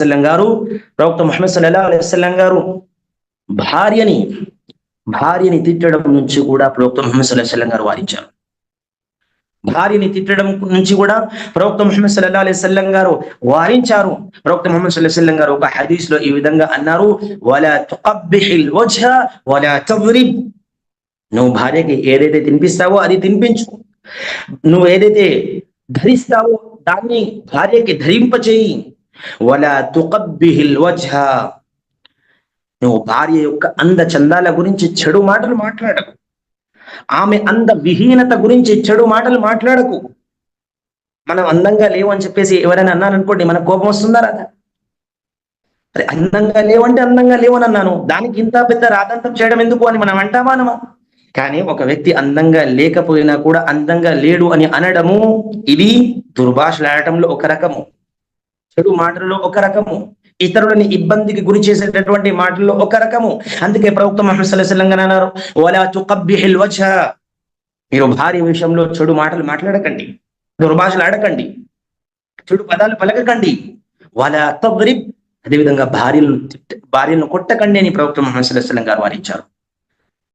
వసల్లం గారు ప్రవక్త ముహమ్మద్ సల్లల్లాహు అలై వసల్లం గారు భార్యని భార్యని తిట్టడం నుంచి కూడా ప్రవక్త ముహమ్మద్ సల్లాహ్ సల్లం గారు వారించారు భార్యని తిట్టడం నుంచి కూడా ప్రవక్త ముహమ్మద్ సల్లల్లాహు అలై సల్లం గారు వారించారు ప్రవక్త ముహమ్మద్ సల్లాహ్ సల్లం గారు ఒక హదీస్లో ఈ విధంగా అన్నారు నువ్వు భార్యకి ఏదైతే తినిపిస్తావో అది తినిపించు. నువ్వు ఏదైతే ధరిస్తావో దాన్ని భార్యకి ధరింపచేయి. వలా తుకబ్బిహిల్ వజ్హ. నువ్వు భార్య యొక్క అంద చందాల గురించి చెడు మాటలు మాట్లాడకు. ఆమె అంద విహీనత గురించి చెడు మాటలు మాట్లాడకు. మనం అందంగా లేవు అని చెప్పేసి ఎవరైనా అన్నారనుకోండి మనకు కోపం వస్తుందా రాదా? అరే అందంగా లేవంటే అందంగా లేవని అన్నాను. దానికి ఇంత పెద్ద రాదంతం చేయడం ఎందుకు అని మనం అంటామా అనమా కానీ ఒక వ్యక్తి అందంగా లేకపోయినా కూడా అందంగా లేడు అని అనడము ఇది దుర్భాషలాడటంలో ఒక రకము. చెడు మాటల్లో ఒక రకము ఇతరులని ఇబ్బందికి గురి చేసేటటువంటి మాటల్లో ఒక రకము. అందుకే ప్రవక్త మహమ్మద్ సల్లల్లాహు అన్నారు ఓలా తుకబ్బిహిల్ వజ్హ. మీరు భార్య విషయంలో చెడు మాటలు మాట్లాడకండి దుర్భాషలు ఆడకండి చెడు పదాలు పలకకండి. వాళ్ళ తద్రిబ్ అదేవిధంగా భార్యలను భార్యలను కొట్టకండి అని ప్రవక్త మహమ్మద్ సల్లల్లాహు గారు వారించారు